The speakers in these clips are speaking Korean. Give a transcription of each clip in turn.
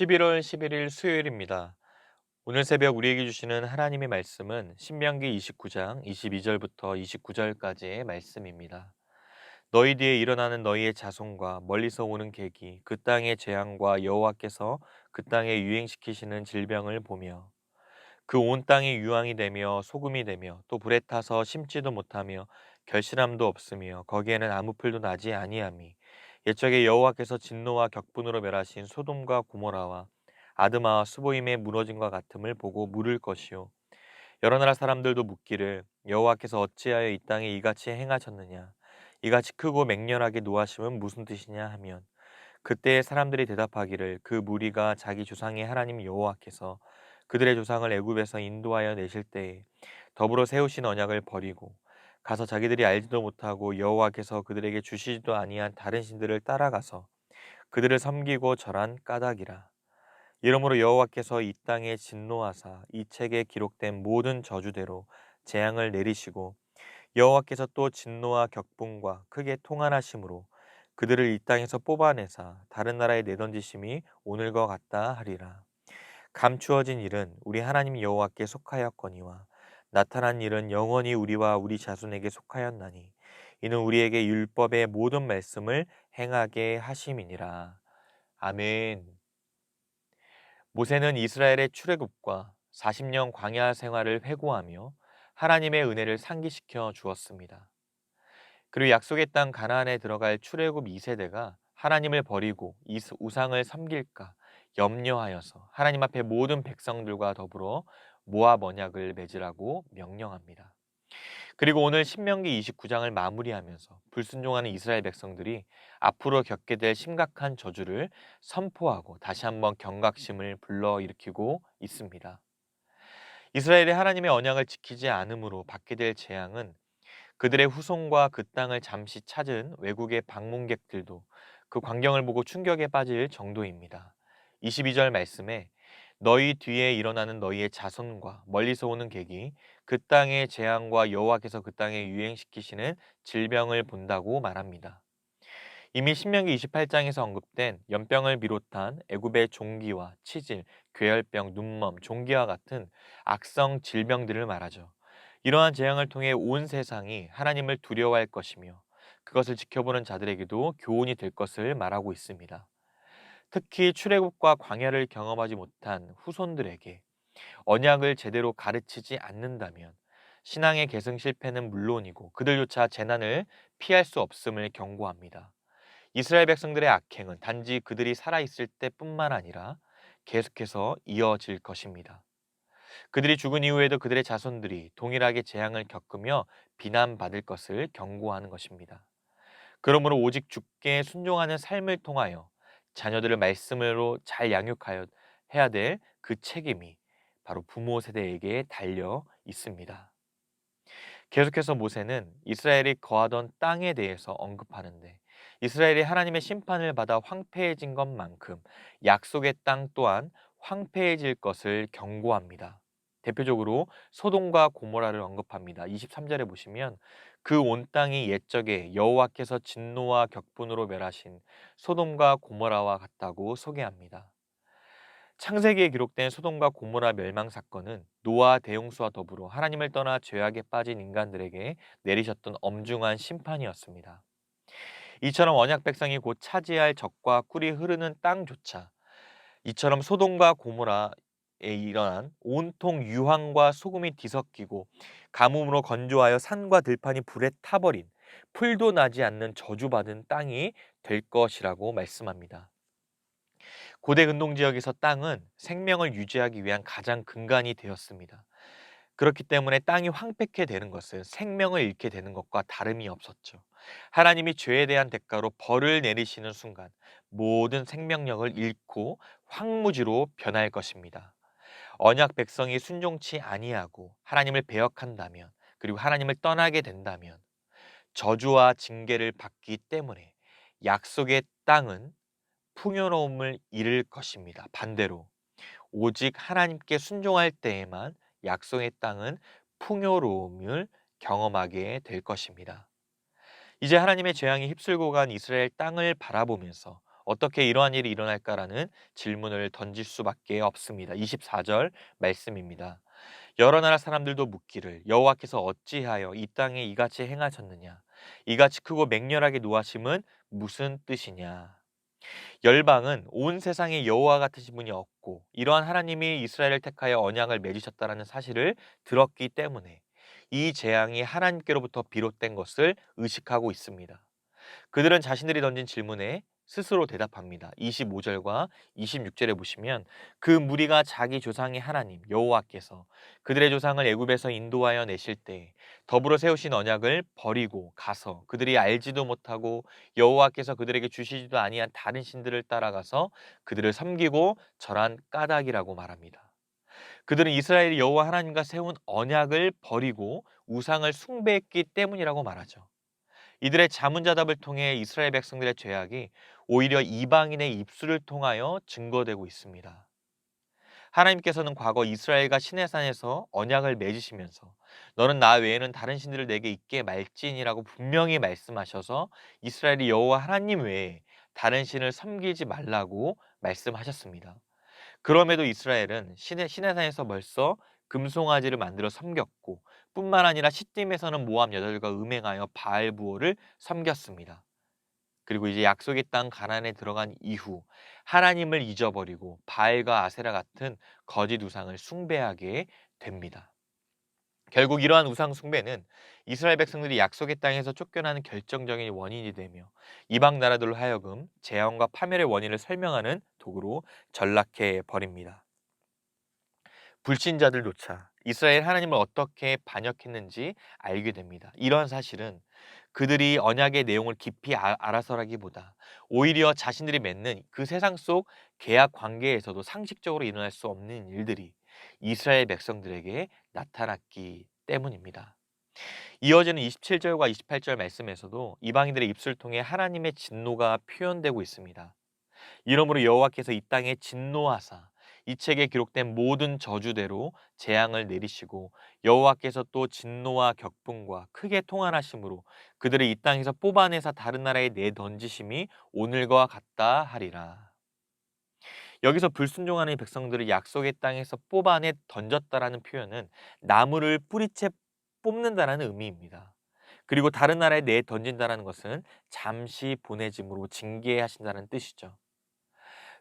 11월 11일 수요일입니다. 오늘 새벽 우리에게 주시는 하나님의 말씀은 신명기 29장 22절부터 29절까지의 말씀입니다. 너희 뒤에 일어나는 너희의 자손과 멀리서 오는 계기 그 땅의 재앙과 여호와께서 그 땅에 유행시키시는 질병을 보며 그 온 땅이 유황이 되며 소금이 되며 또 불에 타서 심지도 못하며 결실함도 없으며 거기에는 아무 풀도 나지 아니함이 옛적에 여호와께서 진노와 격분으로 멸하신 소돔과 고모라와 아드마와 수보임의 무너짐과 같음을 보고 물을 것이요. 여러 나라 사람들도 묻기를 여호와께서 어찌하여 이 땅에 이같이 행하셨느냐? 이같이 크고 맹렬하게 노하심은 무슨 뜻이냐? 하면 그때 사람들이 대답하기를 그 무리가 자기 조상의 하나님 여호와께서 그들의 조상을 애굽에서 인도하여 내실 때에 더불어 세우신 언약을 버리고 가서 자기들이 알지도 못하고 여호와께서 그들에게 주시지도 아니한 다른 신들을 따라가서 그들을 섬기고 절한 까닭이라. 이러므로 여호와께서 이 땅에 진노하사 이 책에 기록된 모든 저주대로 재앙을 내리시고 여호와께서 또 진노와 격분과 크게 통한하심으로 그들을 이 땅에서 뽑아내사 다른 나라에 내던지심이 오늘과 같다 하리라. 감추어진 일은 우리 하나님 여호와께 속하였거니와 나타난 일은 영원히 우리와 우리 자손에게 속하였나니 이는 우리에게 율법의 모든 말씀을 행하게 하심이니라. 아멘. 모세는 이스라엘의 출애굽과 40년 광야 생활을 회고하며 하나님의 은혜를 상기시켜 주었습니다. 그리고 약속의 땅 가나안에 들어갈 출애굽 2세대가 하나님을 버리고 우상을 섬길까 염려하여서 하나님 앞에 모든 백성들과 더불어 모압 언약을 맺으라고 명령합니다. 그리고 오늘 신명기 29장을 마무리하면서 불순종하는 이스라엘 백성들이 앞으로 겪게 될 심각한 저주를 선포하고 다시 한번 경각심을 불러일으키고 있습니다. 이스라엘이 하나님의 언약을 지키지 않으므로 받게 될 재앙은 그들의 후손과 그 땅을 잠시 찾은 외국의 방문객들도 그 광경을 보고 충격에 빠질 정도입니다. 22절 말씀에 너희 뒤에 일어나는 너희의 자손과 멀리서 오는 객이 그 땅의 재앙과 여호와께서 그 땅에 유행시키시는 질병을 본다고 말합니다. 이미 신명기 28장에서 언급된 연병을 비롯한 애굽의 종기와 치질, 괴혈병, 눈멈, 종기와 같은 악성 질병들을 말하죠. 이러한 재앙을 통해 온 세상이 하나님을 두려워할 것이며 그것을 지켜보는 자들에게도 교훈이 될 것을 말하고 있습니다. 특히 출애굽과 광야를 경험하지 못한 후손들에게 언약을 제대로 가르치지 않는다면 신앙의 계승 실패는 물론이고 그들조차 재난을 피할 수 없음을 경고합니다. 이스라엘 백성들의 악행은 단지 그들이 살아있을 때뿐만 아니라 계속해서 이어질 것입니다. 그들이 죽은 이후에도 그들의 자손들이 동일하게 재앙을 겪으며 비난받을 것을 경고하는 것입니다. 그러므로 오직 죽게 순종하는 삶을 통하여 자녀들을 말씀으로 잘 양육하여 해야 될 그 책임이 바로 부모 세대에게 달려 있습니다. 계속해서 모세는 이스라엘이 거하던 땅에 대해서 언급하는데 이스라엘이 하나님의 심판을 받아 황폐해진 것만큼 약속의 땅 또한 황폐해질 것을 경고합니다. 대표적으로 소돔과 고모라를 언급합니다. 23절에 보시면 그 온 땅이 옛적에 여호와께서 진노와 격분으로 멸하신 소돔과 고모라와 같다고 소개합니다. 창세기에 기록된 소돔과 고모라 멸망 사건은 노아 대용수와 더불어 하나님을 떠나 죄악에 빠진 인간들에게 내리셨던 엄중한 심판이었습니다. 이처럼 언약 백성이 곧 차지할 적과 꿀이 흐르는 땅조차 이처럼 소돔과 고모라 에 일어난 온통 유황과 소금이 뒤섞이고 가뭄으로 건조하여 산과 들판이 불에 타버린 풀도 나지 않는 저주받은 땅이 될 것이라고 말씀합니다. 고대 근동 지역에서 땅은 생명을 유지하기 위한 가장 근간이 되었습니다. 그렇기 때문에 땅이 황폐케 되는 것은 생명을 잃게 되는 것과 다름이 없었죠. 하나님이 죄에 대한 대가로 벌을 내리시는 순간 모든 생명력을 잃고 황무지로 변할 것입니다. 언약 백성이 순종치 아니하고 하나님을 배역한다면 그리고 하나님을 떠나게 된다면 저주와 징계를 받기 때문에 약속의 땅은 풍요로움을 잃을 것입니다. 반대로 오직 하나님께 순종할 때에만 약속의 땅은 풍요로움을 경험하게 될 것입니다. 이제 하나님의 재앙이 휩쓸고 간 이스라엘 땅을 바라보면서 어떻게 이러한 일이 일어날까라는 질문을 던질 수밖에 없습니다. 24절 말씀입니다. 여러 나라 사람들도 묻기를 여호와께서 어찌하여 이 땅에 이같이 행하셨느냐 이같이 크고 맹렬하게 노하심은 무슨 뜻이냐 열방은 온 세상에 여호와 같으신 분이 없고 이러한 하나님이 이스라엘을 택하여 언약을 맺으셨다라는 사실을 들었기 때문에 이 재앙이 하나님께로부터 비롯된 것을 의식하고 있습니다. 그들은 자신들이 던진 질문에 스스로 대답합니다. 25절과 26절에 보시면 그 무리가 자기 조상의 하나님 여호와께서 그들의 조상을 애굽에서 인도하여 내실 때 더불어 세우신 언약을 버리고 가서 그들이 알지도 못하고 여호와께서 그들에게 주시지도 아니한 다른 신들을 따라가서 그들을 섬기고 절한 까닭이라고 말합니다. 그들은 이스라엘이 여호와 하나님과 세운 언약을 버리고 우상을 숭배했기 때문이라고 말하죠. 이들의 자문자답을 통해 이스라엘 백성들의 죄악이 오히려 이방인의 입술을 통하여 증거되고 있습니다. 하나님께서는 과거 이스라엘과 시내산에서 언약을 맺으시면서 너는 나 외에는 다른 신들을 내게 있게 말지니라고 분명히 말씀하셔서 이스라엘이 여호와 하나님 외에 다른 신을 섬기지 말라고 말씀하셨습니다. 그럼에도 이스라엘은 시내, 시내산에서 벌써 금송아지를 만들어 섬겼고 뿐만 아니라 시딤에서는 모함 여자들과 음행하여 바알 부호를 섬겼습니다. 그리고 이제 약속의 땅 가난에 들어간 이후 하나님을 잊어버리고 바알과 아세라 같은 거짓 우상을 숭배하게 됩니다. 결국 이러한 우상 숭배는 이스라엘 백성들이 약속의 땅에서 쫓겨나는 결정적인 원인이 되며 이방 나라들로 하여금 재앙과 파멸의 원인을 설명하는 도구로 전락해 버립니다. 불신자들조차 이스라엘 하나님을 어떻게 반역했는지 알게 됩니다. 이러한 사실은 그들이 언약의 내용을 깊이 아, 알아서라기보다 오히려 자신들이 맺는 그 세상 속 계약 관계에서도 상식적으로 일어날 수 없는 일들이 이스라엘 백성들에게 나타났기 때문입니다. 이어지는 27절과 28절 말씀에서도 이방인들의 입술 통해 하나님의 진노가 표현되고 있습니다. 이러므로 여호와께서 이 땅에 진노하사 이 책에 기록된 모든 저주대로 재앙을 내리시고 여호와께서 또 진노와 격분과 크게 통한하심으로 그들을 이 땅에서 뽑아내사 다른 나라에 내던지심이 오늘과 같다 하리라. 여기서 불순종하는 백성들을 약속의 땅에서 뽑아내 던졌다라는 표현은 나무를 뿌리채 뽑는다라는 의미입니다. 그리고 다른 나라에 내 던진다라는 것은 잠시 보내짐으로 징계하신다는 뜻이죠.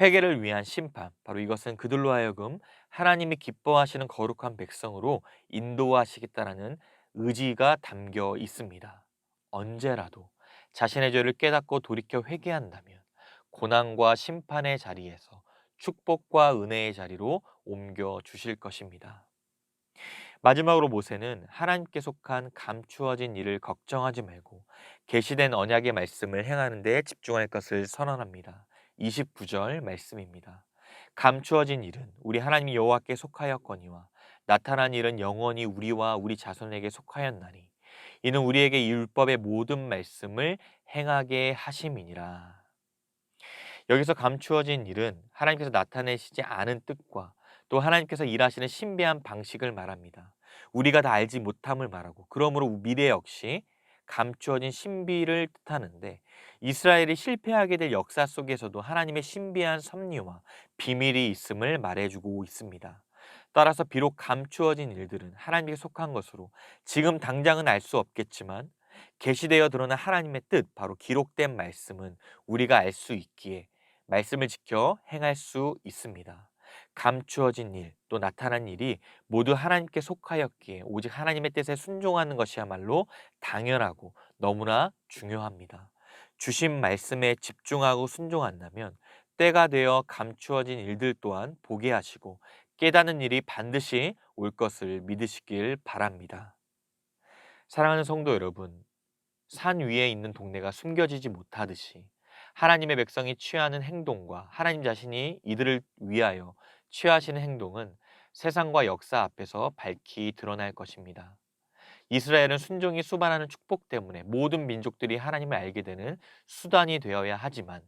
회개를 위한 심판, 바로 이것은 그들로 하여금 하나님이 기뻐하시는 거룩한 백성으로 인도하시겠다라는 의지가 담겨 있습니다. 언제라도 자신의 죄를 깨닫고 돌이켜 회개한다면 고난과 심판의 자리에서 축복과 은혜의 자리로 옮겨 주실 것입니다. 마지막으로 모세는 하나님께 속한 감추어진 일을 걱정하지 말고 계시된 언약의 말씀을 행하는 데 집중할 것을 선언합니다. 29절 말씀입니다. 감추어진 일은 우리 하나님 여호와께 속하였거니와 나타난 일은 영원히 우리와 우리 자손에게 속하였나니 이는 우리에게 율법의 모든 말씀을 행하게 하심이니라. 여기서 감추어진 일은 하나님께서 나타내시지 않은 뜻과 또 하나님께서 일하시는 신비한 방식을 말합니다. 우리가 다 알지 못함을 말하고 그러므로 미래 역시 감추어진 신비를 뜻하는데 이스라엘이 실패하게 될 역사 속에서도 하나님의 신비한 섭리와 비밀이 있음을 말해주고 있습니다. 따라서 비록 감추어진 일들은 하나님께 속한 것으로 지금 당장은 알 수 없겠지만 계시되어 드러난 하나님의 뜻, 바로 기록된 말씀은 우리가 알 수 있기에 말씀을 지켜 행할 수 있습니다. 감추어진 일, 또 나타난 일이 모두 하나님께 속하였기에 오직 하나님의 뜻에 순종하는 것이야말로 당연하고 너무나 중요합니다. 주신 말씀에 집중하고 순종한다면 때가 되어 감추어진 일들 또한 보게 하시고 깨닫는 일이 반드시 올 것을 믿으시길 바랍니다. 사랑하는 성도 여러분, 산 위에 있는 동네가 숨겨지지 못하듯이 하나님의 백성이 취하는 행동과 하나님 자신이 이들을 위하여 취하시는 행동은 세상과 역사 앞에서 밝히 드러날 것입니다. 이스라엘은 순종이 수반하는 축복 때문에 모든 민족들이 하나님을 알게 되는 수단이 되어야 하지만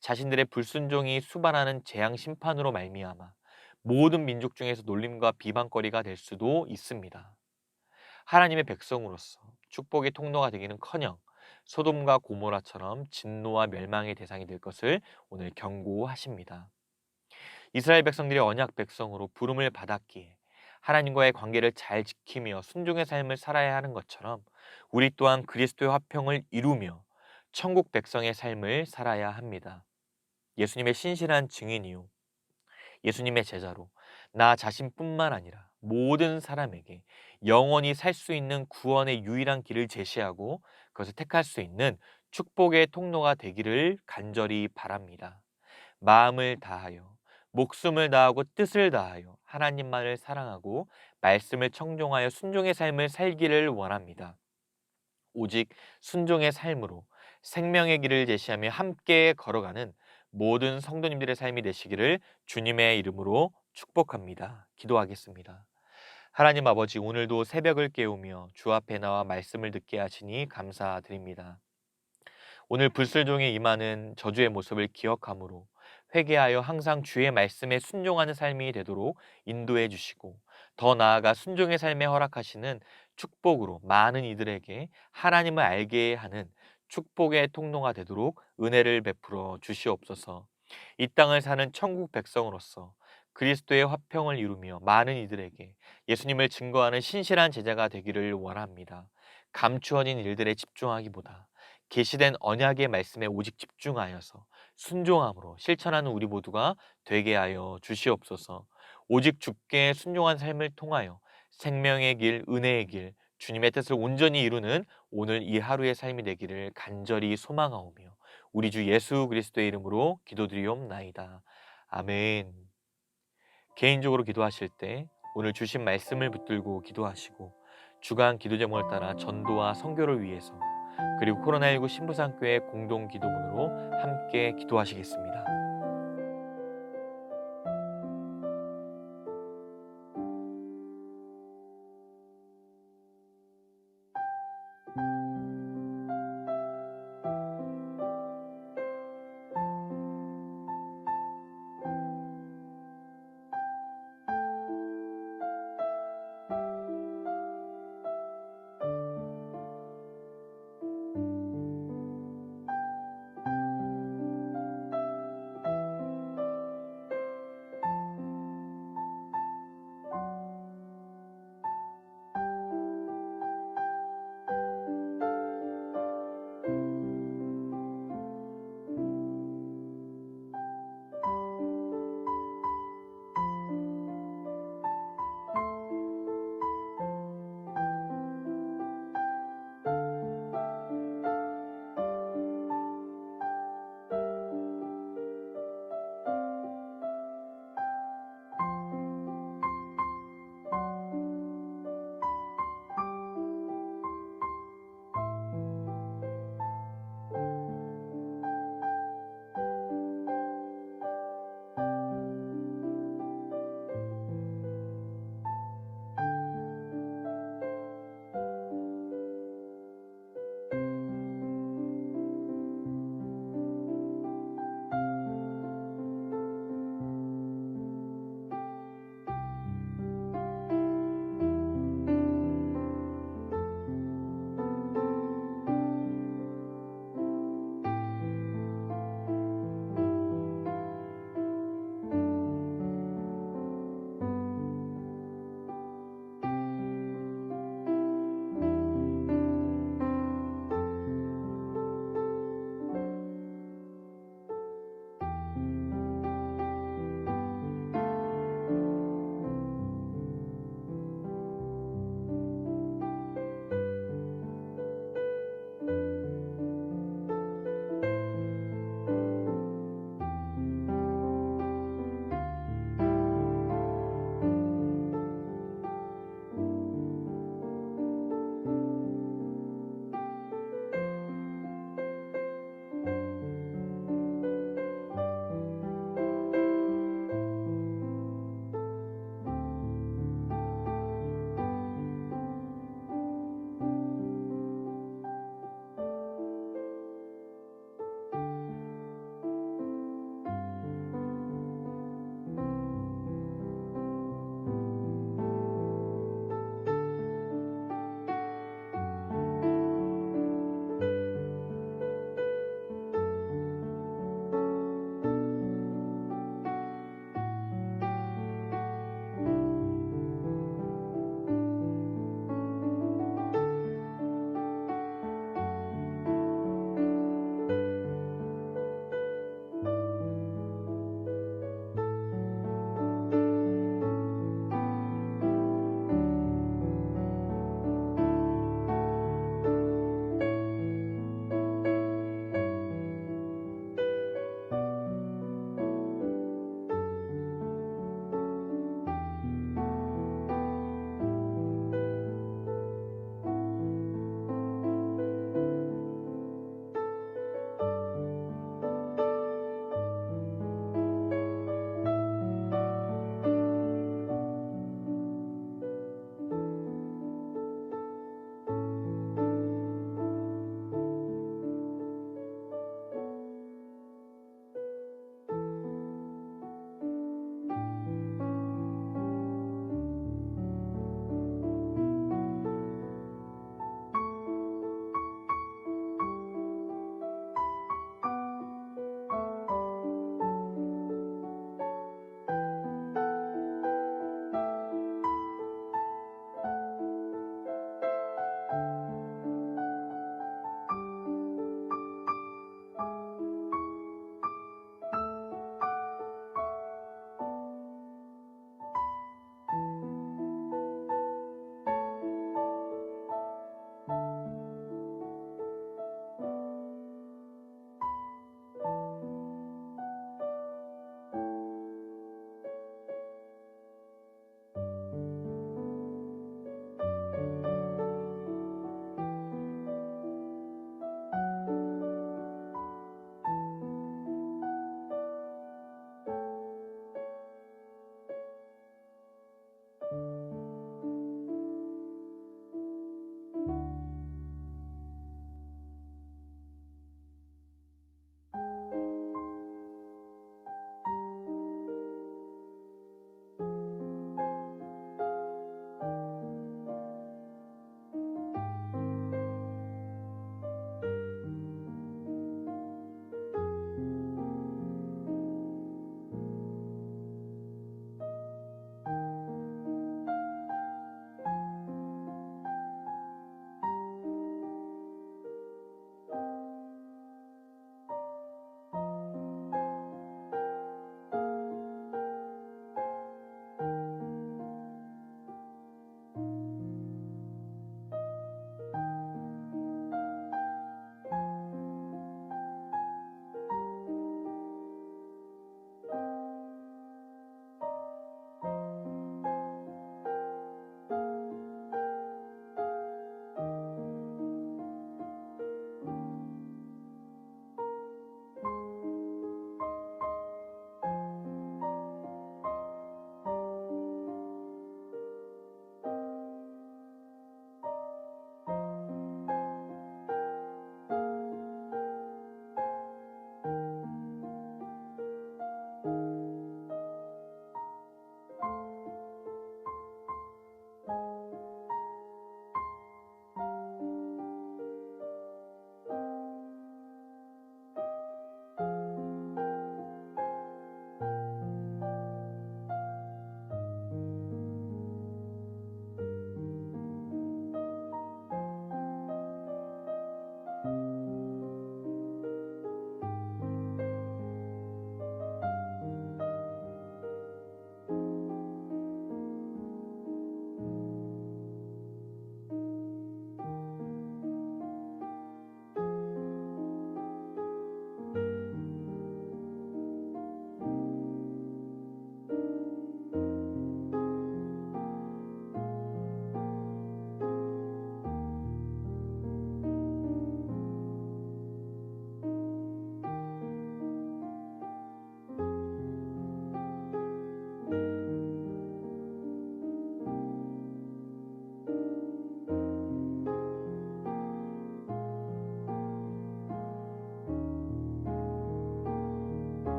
자신들의 불순종이 수반하는 재앙 심판으로 말미암아 모든 민족 중에서 놀림과 비방거리가 될 수도 있습니다. 하나님의 백성으로서 축복의 통로가 되기는커녕 소돔과 고모라처럼 진노와 멸망의 대상이 될 것을 오늘 경고하십니다. 이스라엘 백성들이 언약 백성으로 부름을 받았기에 하나님과의 관계를 잘 지키며 순종의 삶을 살아야 하는 것처럼 우리 또한 그리스도의 화평을 이루며 천국 백성의 삶을 살아야 합니다. 예수님의 신실한 증인이요. 예수님의 제자로 나 자신뿐만 아니라 모든 사람에게 영원히 살 수 있는 구원의 유일한 길을 제시하고 그것을 택할 수 있는 축복의 통로가 되기를 간절히 바랍니다. 마음을 다하여 목숨을 다하고 뜻을 다하여 하나님만을 사랑하고 말씀을 청종하여 순종의 삶을 살기를 원합니다. 오직 순종의 삶으로 생명의 길을 제시하며 함께 걸어가는 모든 성도님들의 삶이 되시기를 주님의 이름으로 축복합니다. 기도하겠습니다. 하나님 아버지 오늘도 새벽을 깨우며 주 앞에 나와 말씀을 듣게 하시니 감사드립니다. 오늘 불슬종에 임하는 저주의 모습을 기억함으로 회개하여 항상 주의 말씀에 순종하는 삶이 되도록 인도해 주시고 더 나아가 순종의 삶에 허락하시는 축복으로 많은 이들에게 하나님을 알게 하는 축복의 통로가 되도록 은혜를 베풀어 주시옵소서. 이 땅을 사는 천국 백성으로서 그리스도의 화평을 이루며 많은 이들에게 예수님을 증거하는 신실한 제자가 되기를 원합니다. 감추어진 일들에 집중하기보다 계시된 언약의 말씀에 오직 집중하여서 순종함으로 실천하는 우리 모두가 되게 하여 주시옵소서. 오직 주께 순종한 삶을 통하여 생명의 길, 은혜의 길, 주님의 뜻을 온전히 이루는 오늘 이 하루의 삶이 되기를 간절히 소망하오며 우리 주 예수 그리스도의 이름으로 기도드리옵나이다. 아멘. 개인적으로 기도하실 때 오늘 주신 말씀을 붙들고 기도하시고 주간 기도 제목을 따라 전도와 선교를 위해서 그리고 코로나19 신부상교회 공동 기도문으로 함께 기도하시겠습니다.